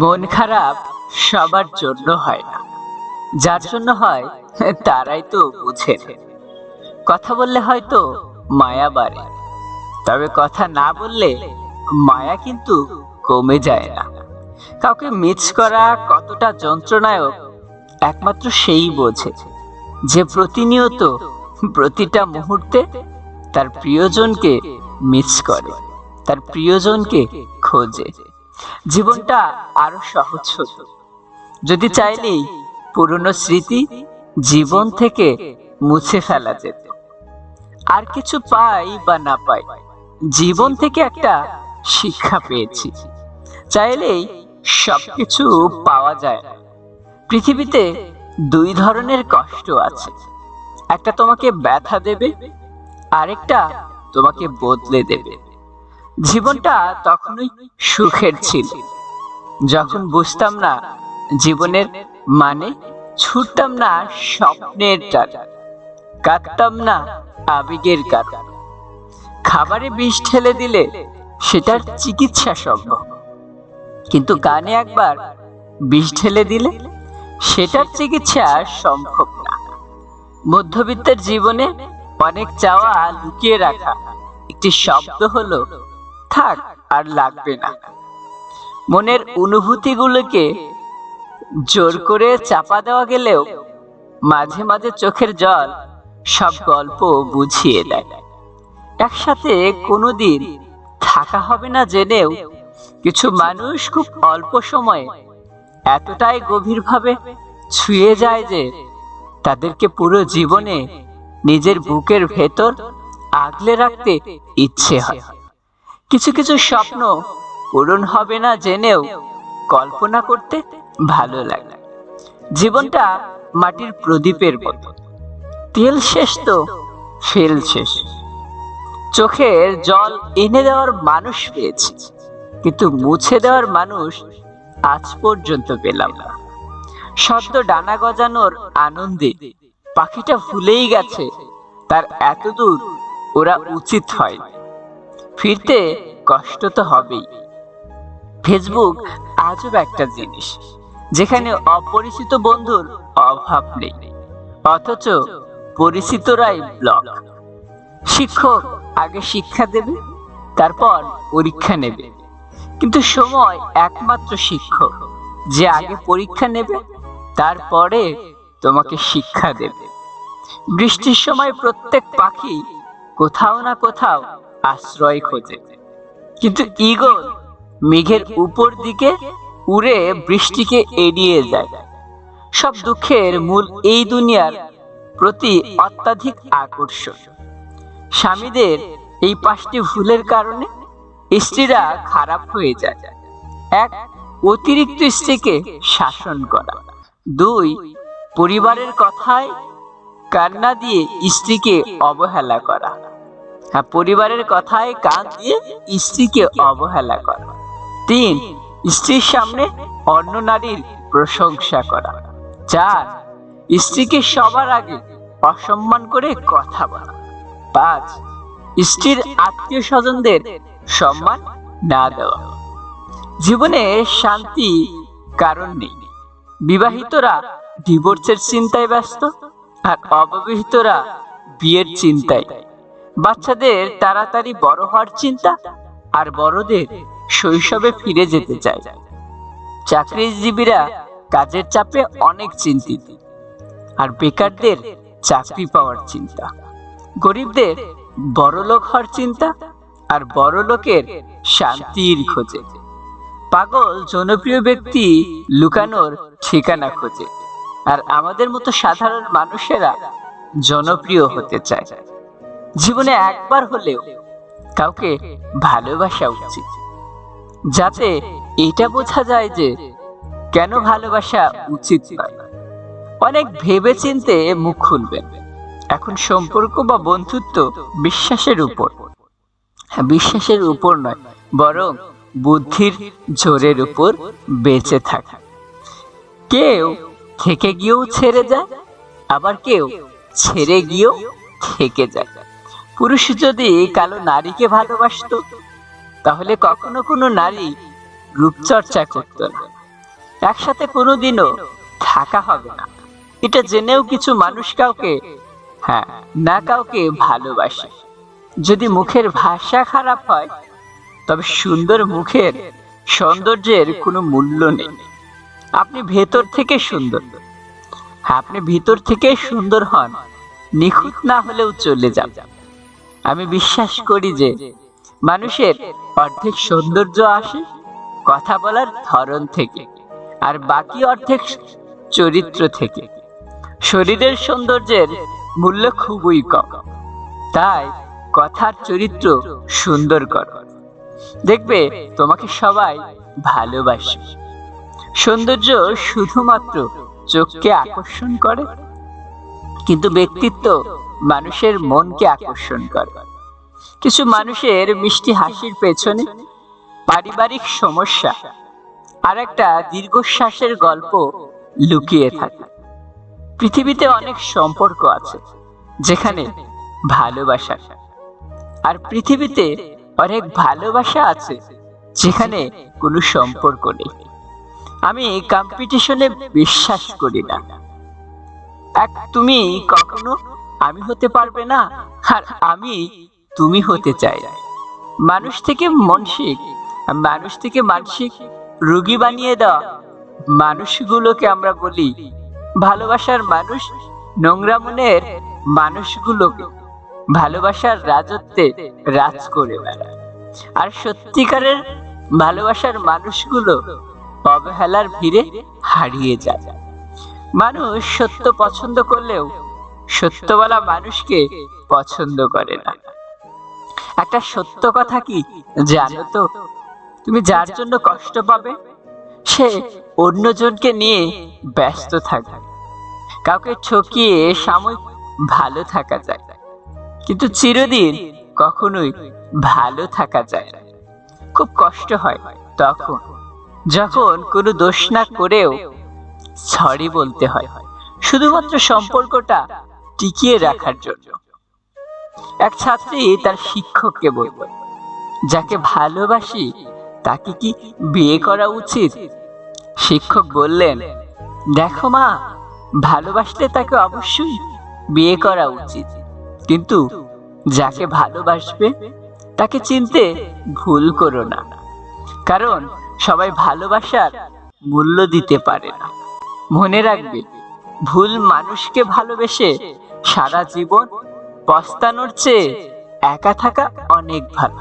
মন খারাপ সবার জন্য হয় না। যার জন্য হয়, তারাই তো বুঝে কথা বললে হয়তো মায়া বাড়ে, তবে কথা না বললে মায়া কিন্তু কমে যায় না। কাউকে মিস করা কতটা যন্ত্রণায়ক, একমাত্র সেই বোঝে যে প্রতিনিয়ত প্রতিটা মুহূর্তে তার প্রিয়জনকে মিস করে, তার প্রিয়জনকে খোঁজে। জীবনটা আরও সহজ হতো। যদি চাইলেই পুরনো স্মৃতি জীবন থেকে মুছে ফেলা যেত। আর কিছু পাই বা না পাই, জীবন থেকে একটা শিক্ষা পেয়েছি। চাইলেই সবকিছু পাওয়া যায় না। পৃথিবীতে দুই ধরনের কষ্ট আছে। একটা তোমাকে ব্যথা দেবে, আরেকটা তোমাকে বদলে দেবে। জীবনটা তখনই সুখের ছিল। যখন বুঝতাম না জীবনের মানে ছুটতাম না স্বপ্নের টাকা না আবেগের কারণ। খাবারে বিষ ঠেলে দিলে সেটার চিকিৎসা সম্ভব। কিন্তু গানে একবার বিষ ঢেলে দিলে সেটার চিকিৎসা সম্ভব না। মধ্যবিত্তের জীবনে অনেক চাওয়া লুকিয়ে রাখা একটি শব্দ হলো থাক আর লাগবে না। মনের অনুভূতিগুলোকে জোর করে চাপা দেওয়া গেলেও মাঝে মাঝে চোখের জল সব গল্প বুঝিয়ে দেয়। একসাথে কোনোদিন থাকা হবে না জেনেও কিছু মানুষ খুব অল্প সময়ে এতটাই গভীরভাবে ছুঁয়ে যায় যে তাদেরকে পুরো জীবনে নিজের বুকের ভেতর আগলে রাখতে ইচ্ছে হয়। কিছু কিছু স্বপ্ন পূরণ হবে না জেনেও কল্পনা করতে ভালো লাগে। জীবনটা মাটির প্রদীপের মতো। তেল শেষ তো, ফেল শেষ। চোখের জল এনে দেওয়ার মানুষ পেয়েছি, কিন্তু মুছে দেওয়ার মানুষ আজ পর্যন্ত পেলাম না। সদ্য ডানা গজানোর আনন্দে পাখিটা ভুলেই গেছে, তার এত দূর ওরা উচিত হয় ফিরতে কষ্ট তো হবেই। ফেসবুক আজব একটা জিনিস, যেখানে অপরিচিত বন্ধুর অভাব নেই, অথচ পরিচিতরাই ব্লক শিক্ষক আগে শিক্ষা দেবে, তারপর পরীক্ষা নেবে। কিন্তু সময় একমাত্র শিক্ষক, যে আগে পরীক্ষা নেবে, তারপরে তোমাকে শিক্ষা দেবে। বৃষ্টির সময় প্রত্যেক পাখি কোথাও না কোথাও আশ্রয় খোঁজে। কিন্তু ঈগল মেঘের উপর দিকে উড়ে বৃষ্টিকে এড়িয়ে যায়। সব দুঃখের মূল এই দুনিয়ার প্রতি অত্যাধিক আকর্ষণ। স্বামীদের এই পাঁচটি ভুলের কারণে স্ত্রীরা খারাপ হয়ে যায়। এক, অতিরিক্ত স্ত্রীকে শাসন করা। দুই, পরিবারের কথায় কান্না দিয়ে স্ত্রীকে অবহেলা করা। পরিবারের কথায় কান দিয়ে স্ত্রীকে অবহেলা করা। তিন, স্ত্রীর সামনে অন্য নারীর প্রশংসা করা। চার, স্ত্রীকে সবার আগে অসম্মান করে কথা বলা। পাঁচ, স্ত্রীর আত্মীয় স্বজনদের সম্মান না দেওয়া। জীবনে শান্তি কারণ নেই। বিবাহিতরা ডিভোর্সের চিন্তায় ব্যস্ত আর অবিবাহিতরা বিয়ের চিন্তায় বাচ্চাদের তাড়াতাড়ি বড় হওয়ার চিন্তা আর বড়দের শৈশবে ফিরে যেতে চায়। চাকরিজীবীরা কাজের চাপে অনেক চিন্তিত আর বেকারদের চাকরি পাওয়ার চিন্তা। গরিবদের বড়লোক হওয়ার চিন্তা আর বড় লোকের শান্তির খোঁজে। পাগল, জনপ্রিয় ব্যক্তি লুকানোর ঠিকানা খোঁজে। আর আমাদের মতো সাধারণ মানুষেরা জনপ্রিয় হতে চায়। জীবনে একবার হলেও কাউকে ভালোবাসা উচিত। যাতে এটা বোঝা যায় যে কেন ভালোবাসা উচিত নয়। অনেক ভেবে চিনতে মুখ খুলবেন। এখন সম্পর্ক বা বন্ধুত্ব বিশ্বাসের উপর। হ্যাঁ বিশ্বাসের উপর নয়, বরং বুদ্ধির জোরের উপর বেঁচে থাকা। কেউ থেকে গিয়েও ছেড়ে যায়, আবার কেউ ছেড়ে গিয়েও থেকে যায়। পুরুষ যদি কালো নারীকে ভালোবাসতো, তাহলে কখনো কোনো নারী রূপচর্চা করতো না। একসাথে কোনোদিনও থাকা হবে না। এটা জেনেও কিছু মানুষ কাউকে হ্যাঁ না কাউকে ভালোবাসে। যদি মুখের ভাষা খারাপ হয়, তবে সুন্দর মুখের সৌন্দর্যের কোনো মূল্য নেই। আপনি ভেতর থেকে সুন্দর। হ্যাঁ আপনি ভিতর থেকে সুন্দর হন। নিখুঁত না হলেও চলে যান। আমি বিশ্বাস করি যে মানুষের অর্ধেক সৌন্দর্য আসে কথা বলার ধরন থেকে আর বাকি অর্ধেক চরিত্র থেকে। শরীরের সৌন্দর্যের মূল্য খুবই কম। তাই কথার চরিত্র সুন্দর কর। দেখবে তোমাকে সবাই ভালোবাসে। সৌন্দর্য শুধুমাত্র চোখকে আকর্ষণ করে, কিন্তু ব্যক্তিত্ব মানুষের মনকে আকর্ষণ করে। কিছু মানুষের মিষ্টি হাসির পেছনে পারিবারিক সমস্যা আর একটা দীর্ঘশ্বাসের গল্প লুকিয়ে থাকে। পৃথিবীতে অনেক সম্পর্ক আছে যেখানে ভালোবাসা আর পৃথিবীতে অনেক ভালোবাসা আছে যেখানে কোনো সম্পর্ক নেই। আমি কম্পিটিশনে বিশ্বাস করি না। এক, তুমি কখনো আমি হতে পারবে না, আর আমি তুমি হতে চাই। মানুষ থেকে মানসিক, মানুষ থেকে মানসিক রোগী বানিয়ে দেওয়া মানুষগুলোকে আমরা বলি ভালোবাসার মানুষ, নোংরা মনের মানুষগুলোকে। ভালোবাসার রাজত্বে রাজ করে বেড়ায়। আর সত্যিকারের ভালোবাসার মানুষগুলো অবহেলার ভিড়ে হারিয়ে যায়। মানুষ সত্য পছন্দ করলেও সত্য বলা মানুষকে পছন্দ করে না। একটা সত্য কথা কি জানো তো? তুমি যার জন্য কষ্ট পাবে, সে অন্যজনকে নিয়ে ব্যস্ত থাকবে। কাউকে ঠকিয়ে সাময়িক ভালো থাকা যায়। কিন্তু চিরদিন কখনোই ভালো থাকা যায় না। খুব কষ্ট হয় তখন, যখন কোনো দোষ না করেও সরি বলতে হয়। শুধুমাত্র সম্পর্কটা টিকিয়ে রাখার জন্য। এক ছাত্রী তার শিক্ষককে বলল, যাকে ভালোবাসি, তাকে কি বিয়ে করা উচিত? শিক্ষক বললেন, দেখো মা, ভালোবাসলে তাকে অবশ্যই বিয়ে করা উচিত। কিন্তু যাকে ভালোবাসবে, তাকে চিনতে ভুল করো না। কারণ সবাই ভালোবাসার মূল্য দিতে পারে না। মনে রাখবে, ভুল মানুষকে ভালোবেসে সারা জীবন পস্তানোর চেয়ে একা থাকা অনেক ভালো।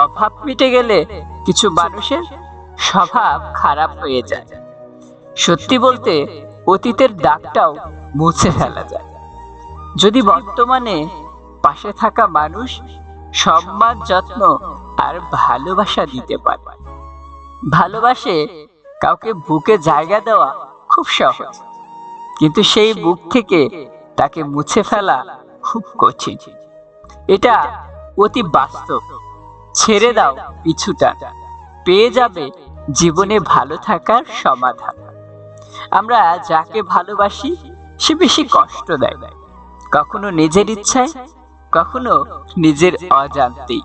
অভাব মিটে গেলে কিছু মানুষের স্বভাব খারাপ হয়ে যায়। সত্যি বলতে, অতীতের দাগটাও মুছে ফেলা যায়। যদি বর্তমানে পাশে থাকা মানুষ সম্মান, যত্ন আর ভালোবাসা দিতে পারে, ভালোবাসে কাউকে বুকে জায়গা দেওয়া খুব সহজ। কিন্তু সেই বুক থেকে তাকে মুছে ফেলা খুব কঠিন। এটা অতি বাস্তব। ছেড়ে দাও পিছুটা। পেয়ে যাবে জীবনে ভালো থাকার সমাধান। আমরা যাকে ভালোবাসি, সে বেশি কষ্ট দেয়। কখনো নিজের ইচ্ছায়, কখনো নিজের অজান্তেই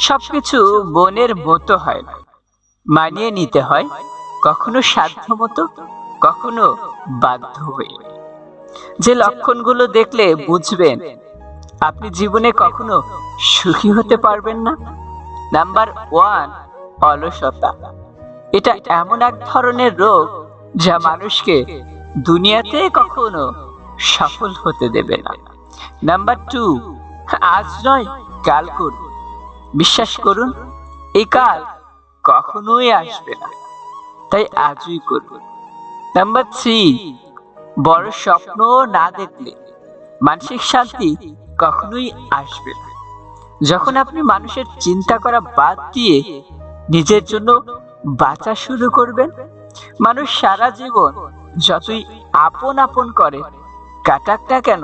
সবকিছু বনের মতো হয় না। মানিয়ে নিতে হয়, কখনো সাধ্য মতো কখনো বাধ্য হয়ে। যে লক্ষণগুলো দেখলে বুঝবেন, আপনি জীবনে কখনো সুখী হতে পারবেন না। নাম্বার ওয়ান, অলসতা। এটা এমন এক ধরনের রোগ যা মানুষকে দুনিয়াতে কখনো সফল হতে দেবে না। নাম্বার টু, আজ নয়, কাল করুন। বিশ্বাস করুন, এই কাল কখনোই আসবে না। তাই আজই করুন। নাম্বার থ্রি বড় স্বপ্ন না দেখলে মানসিক শান্তি কখনোই আসবে না। যখন আপনি মানুষের চিন্তা করা বাদ দিয়ে নিজের জন্য বাঁচা শুরু করবেন, মানুষ সারা জীবন যতই আপন আপন করে কাটাক না কেন,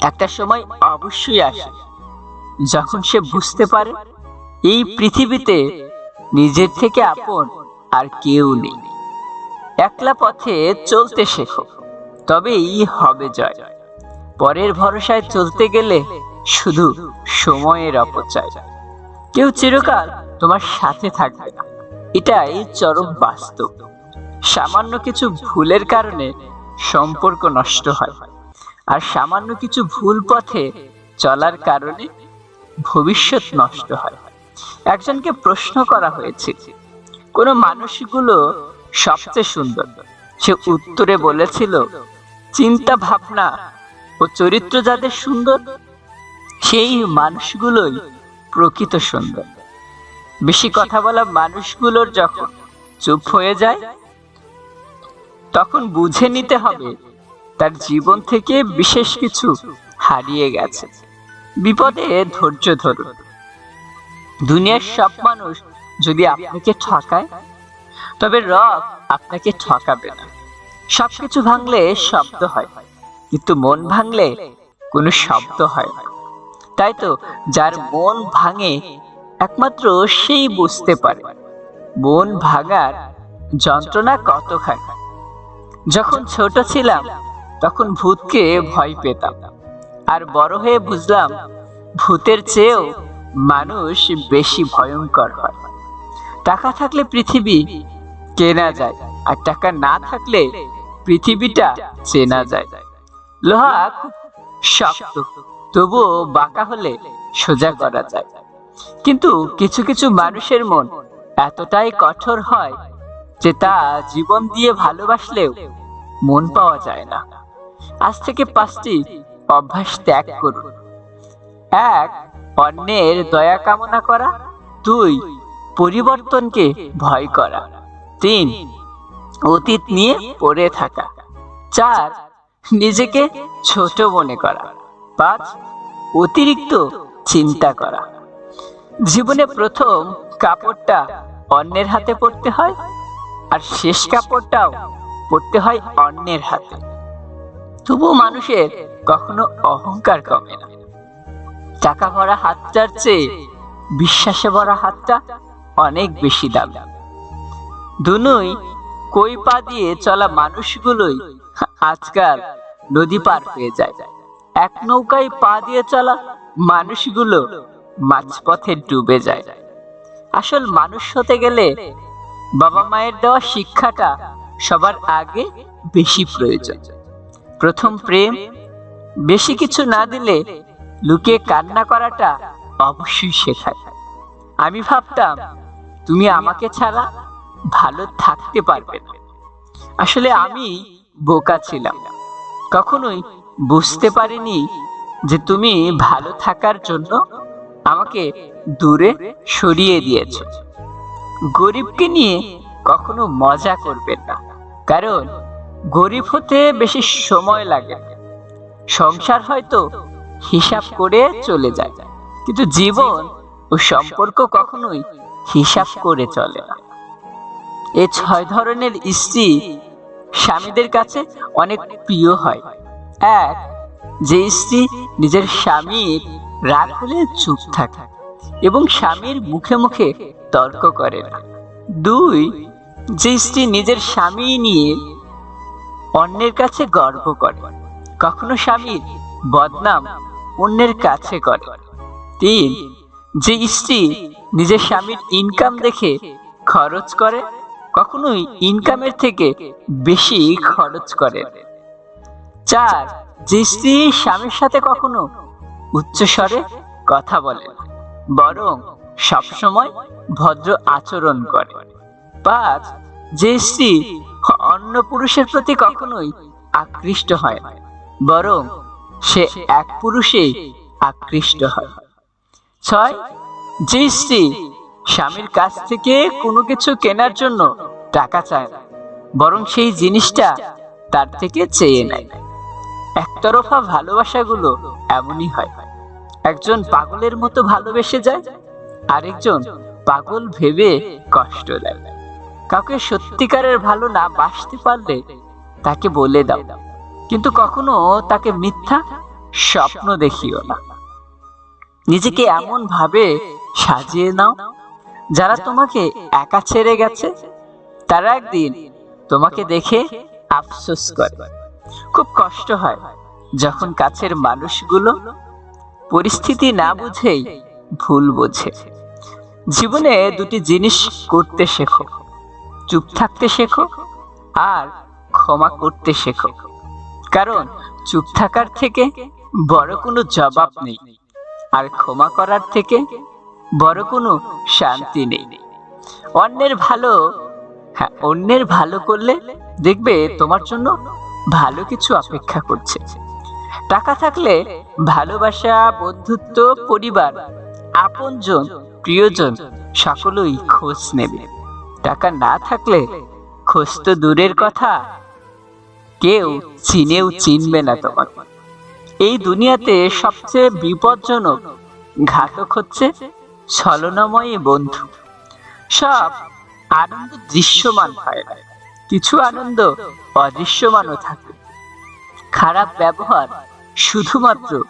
একটা সময় অবশ্যই আসে। যখন সে বুঝতে পারে এই পৃথিবীতে নিজের থেকে আপন আর কেউ নেই। একলা পথে চলতে শেখো। তবেই হবে জয়। পরের ভরসায় চলতে গেলে শুধু সময়ের অপচয়। কেউ চিরকাল তোমার সাথে থাকবে না। এটাই চরম বাস্তব। সামান্য কিছু ভুলের কারণে সম্পর্ক নষ্ট হয়। আর সামান্য কিছু ভুল পথে চলার কারণে ভবিষ্যৎ নষ্ট হয়। একজনকে প্রশ্ন করা হয়েছে, কোন মানুষগুলো সবচেয়ে সুন্দর। সে উত্তরে বলেছিল চিন্তা ভাবনা ও চরিত্র যাদের সুন্দর, সেই মানুষগুলোই প্রকৃত সুন্দর। বেশি কথা বলা মানুষগুলোর যখন চুপ হয়ে যায়, তখন বুঝে নিতে হবে তার জীবন থেকে বিশেষ কিছু হারিয়ে গেছে। বিপদে ধৈর্য ধরুন। দুনিয়ার সব মানুষ যদি আপনাকে ঠকায়, তবে রব আপনাকে ঠকাবে না। সবকিছু ভাঙলে শব্দ হয়। কিন্তু মন ভাঙলে কোনো শব্দ হয় না। তাই তো যার মন ভাঙে, একমাত্র সেই বুঝতে পারে। মন ভাঙার যন্ত্রণা কতখানি? যখন ছোট ছিলাম, তখন ভূতকে ভয় পেতাম। আর বড় হয়ে বুঝলাম, ভূতের চেয়েও মানুষ বেশি ভয়ঙ্কর হয়। টাকা থাকলে পৃথিবী কেনা যায়, আর টাকা না থাকলে পৃথিবীটা চেনা যায়। লোহা খুব শক্ত, তবুও বাঁকা হলে সোজা করা যায়। কিন্তু কিছু কিছু মানুষের মন এতটাই কঠোর হয় যে তা জীবন দিয়ে ভালোবাসলেও মন পাওয়া যায় না। আজ থেকে পাঁচটি অভ্যাস ত্যাগ করুন। এক, অন্যের দয়া কামনা করা। দুই, পরিবর্তনকে ভয় করা। তিন অতীত নিয়ে পড়ে থাকা। চার, নিজেকে ছোট মনে করা। পাঁচ, অতিরিক্ত চিন্তা করা। জীবনে প্রথম কাপড়টা অন্যের হাতে পড়তে হয় আর শেষ কাপড়টাও পড়তে হয় অন্যের হাতে। তবু মানুষের কখনো অহংকার কমে না। টাকা ভরা হাতটার চেয়ে বিশ্বাসে ভরা হাতটা অনেক বেশি দাম। দুনুই কই পা দিয়ে চলা মানুষগুলোই আজকাল নদী পার হয়ে যায়। এক নৌকায় পা দিয়ে চলা মানুষগুলো মাঝপথে ডুবে যায়। আসল মানুষ হতে গেলে বাবা মায়ের দেওয়া শিক্ষাটা সবার আগে বেশি প্রয়োজন। প্রথম প্রেম, বেশি কিছু না দিলে লুকিয়ে কান্না করাটা অবশ্যই শেখায়। আমি ভাবতাম, তুমি আমাকে ছাড়া ভালো থাকতে পারবে না। আসলে আমি বোকা ছিলাম। কখনোই বুঝতে পারিনি যে তুমি ভালো থাকার জন্য আমাকে দূরে সরিয়ে দিয়েছ। গরিবকে নিয়ে কখনো মজা করবেন না, কারণ গরিব হতে বেশি সময় লাগে। সংসার হয়তো হিসাব করে চলে যায়, কিন্তু জীবন ও সম্পর্ক কখনোই হিসাব করে চলে না। এই ছয় ধরনের স্ত্রী স্বামীদের কাছে অনেক প্রিয় হয়। এক, যে স্ত্রী নিজের স্বামীর রাগ হলে চুপ থাকে এবং স্বামীর মুখে মুখে তর্ক করে না। দুই, যে স্ত্রী নিজের স্বামী নিয়ে অন্যের কাছে গর্ব করে, কখনো স্বামীর বদনাম অন্যের কাছে করে। তিন, যে স্ত্রী নিজের স্বামীর ইনকাম দেখে খরচ করে কখনোই ইনকামের থেকে বেশি খরচ করে। চার, যে স্ত্রী স্বামীর সাথে কখনো উচ্চস্বরে কথা বলে, বরং সবসময় ভদ্র আচরণ করে। পাঁচ, যে স্ত্রী অন্য পুরুষের প্রতি কখনোই আকৃষ্ট হয় না বরং সে এক পুরুষেই আকৃষ্ট হয়। ছয়, যে স্ত্রী স্বামীর কাছ থেকে কোনো কিছু কেনার জন্য টাকা চায় না, বরং সেই জিনিসটা তার থেকে চেয়ে নেয়। একতরফা ভালোবাসাগুলো এমনই হয়। একজন পাগলের মতো ভালোবেসে যায়, আরেকজন পাগল ভেবে কষ্ট দেয়। কাউকে সত্যিকারের ভালো না বাসতে পারলে তাকে বলে দাও, কিন্তু কখনো তাকে মিথ্যা স্বপ্ন দেখিও না। নিজেকে এমন ভাবে সাজিয়ে নাও যারা তোমাকে একা ছেড়ে গেছে, তারা একদিন তোমাকে দেখে আফসোস করে। খুব কষ্ট হয় যখন কাছের মানুষগুলো পরিস্থিতি না বুঝেই ভুল বোঝে। জীবনে দুটি জিনিস করতে শেখো, চুপ থাকতে শেখো আর ক্ষমা করতে শেখো। কারণ চুপ থাকার থেকে বড় কোনো জবাব নেই, আর ক্ষমা করার থেকে বড় কোনো শান্তি নেই। অন্যের ভালো হ্যাঁ অন্যের ভালো করলে দেখবে তোমার জন্য ভালো কিছু অপেক্ষা করছে। টাকা থাকলে ভালোবাসা, বন্ধুত্ব, পরিবার, আপনজন, প্রিয়জন সকলেই খোঁজ নেবে। টাকা না থাকলে খোঁজ তো দূরের কথা। কেউ চিনেও চিনবে না তোমার এই দুনিয়াতে সবচেয়ে বিপজ্জনক ঘাতক হচ্ছে ছলনাময়ী বন্ধু। সব আনন্দ দৃশ্যমান হয়। কিছু আনন্দ অদৃশ্যমানও থাকে। খারাপ ব্যবহার শুধুমাত্র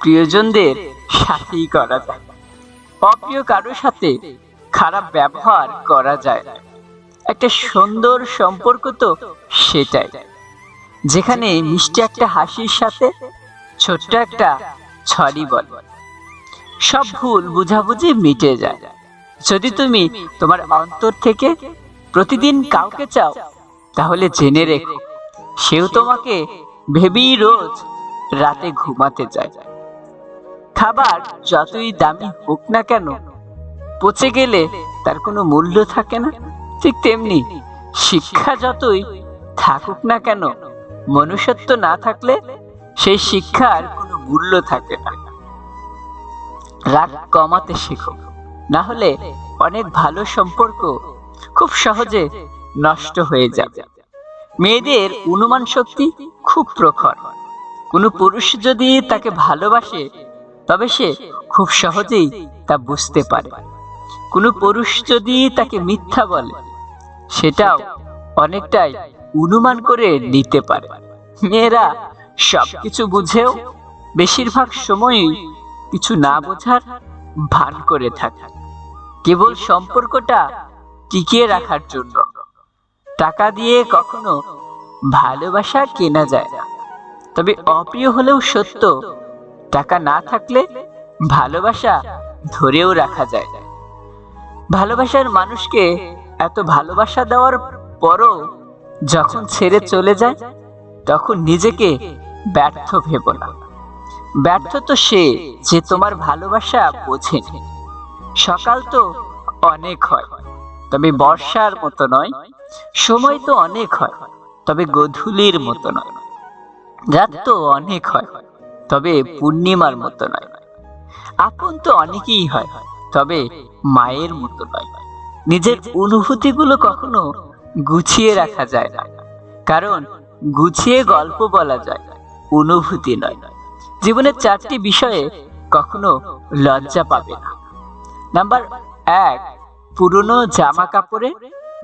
প্রিয়জনদের সাথেই করা যায়। অপ্রিয় কারোর সাথে খারাপ ব্যবহার করা যায়। না একটা সুন্দর সম্পর্ক তো সেটাই। যেখানে মিষ্টি একটা হাসির সাথে ছোট্ট একটা ছড়ি বল। সব ভুল বুঝাবুঝি মিটে যায়। যদি তুমি তোমার অন্তর থেকে প্রতিদিন কাউকে চাও, তাহলে জেনে রেখো, সেও তোমাকে ভেবেই রোজ রাতে ঘুমাতে যায় খাবার যতই দামি হোক না কেন, পচে গেলে তার কোনো মূল্য থাকে না। ঠিক তেমনি শিক্ষা যতই থাকুক না কেন, মনুষ্যত্ব না থাকলে সেই শিক্ষার কোনো মূল্য থাকে না। রাগ কমাতে শেখো। না হলে অনেক ভালো সম্পর্ক খুব সহজে নষ্ট হয়ে যাবে। মেয়েদের অনুমান শক্তি খুব প্রখর। কোনো পুরুষ যদি তাকে ভালোবাসে, তবে সে খুব সহজেই তা বুঝতে পারে। কোনো পুরুষ যদি তাকে মিথ্যা বলে, সেটাও অনেকটাই অনুমান করে নিতে পারে। মেয়েরা সবকিছু বুঝেও বেশিরভাগ সময়ই কিছু না বোঝার ভান করে থাকে। কেবল সম্পর্কটা টিকিয়ে রাখার জন্য। টাকা দিয়ে কখনো ভালোবাসা কেনা যায় না। তবে অপ্রিয় হলেও সত্য, টাকা না থাকলে ভালোবাসা ধরেও রাখা যায় ভালোবাসার মানুষকে এত ভালোবাসা দেওয়ার পরও যখন ছেড়ে চলে যায়, তখন নিজেকে ব্যর্থ ভেব না। ব্যর্থ তো সে যে তোমার ভালোবাসা বোঝেনি। সকাল তো অনেক হয়, তবে বর্ষার মতো নয়, সময় তো অনেক হয়, তবে গধূলির মতো নয়। রাত তো অনেক হয়, তবে পূর্ণিমার মতো নয়। আপন তো অনেকেই হয়, তবে মায়ের মতো নয়। নিজের অনুভূতিগুলো কখনো গুছিয়ে রাখা যায় না, কারণ গুছিয়ে গল্প বলা যায়, অনুভূতি নয়। জীবনের চারটি বিষয়ে কখনো লজ্জা পাবে না। নাম্বার এক, পুরনো জামা কাপড়ে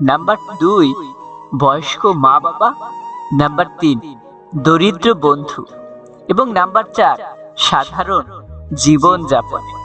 নাম্বার দুই, বয়স্ক মা বাবা নাম্বার তিন, দরিদ্র বন্ধু। এবং নাম্বার চার, সাধারণ জীবন যাপনে